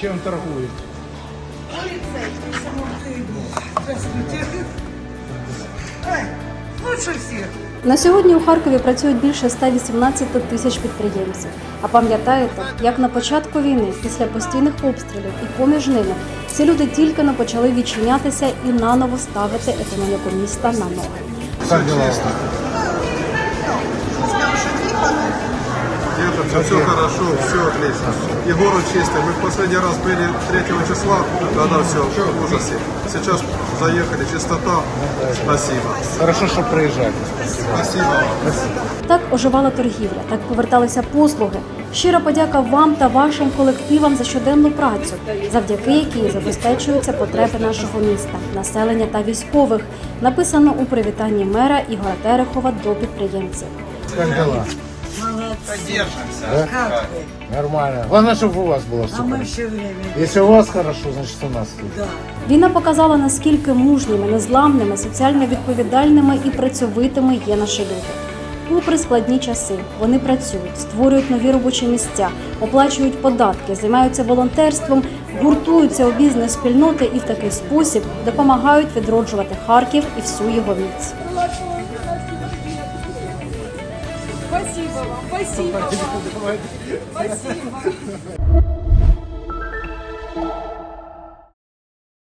Чем торгует? Лучше всех. На сьогодні у Харкові працюють більше 118 тисяч підприємців. А пам'ятаєте, як на початку війни, після постійних обстрілів і поміж ними, ці люди тільки не почали відчинятися і наново ставити економіку міста на ноги. Как дела? Нет, все хорошо, все отлично. И город чистый. Мы в последний раз были 3 числа, тогда все в ужасе. Сейчас заехали, чистота. Спасибо. Хорошо, что приезжали. Спасибо вам. Так оживала торгівля, так поверталися послуги. Щира подяка вам та вашим колективам за щоденну працю, завдяки якій забезпечуються потреби нашого міста, населення та військових. Написано у привітанні мера Ігора Терехова до підприємців. Как дела? Поддержимся. Как вы? Нормально. Главное, чтобы у вас было все А мы хорошо. все время. Если у вас хорошо, значит у нас тут. Да. Війна показала, наскільки мужніми, незламними, соціально відповідальними і працьовитими є наші люди. Попри складні часи, вони працюють, створюють нові робочі місця, оплачують податки, займаються волонтерством, гуртуються у бізнес-спільноти і в такий спосіб допомагають відроджувати Харків і всю його міць. Спасибо вам, спасибо вам. Спасибо.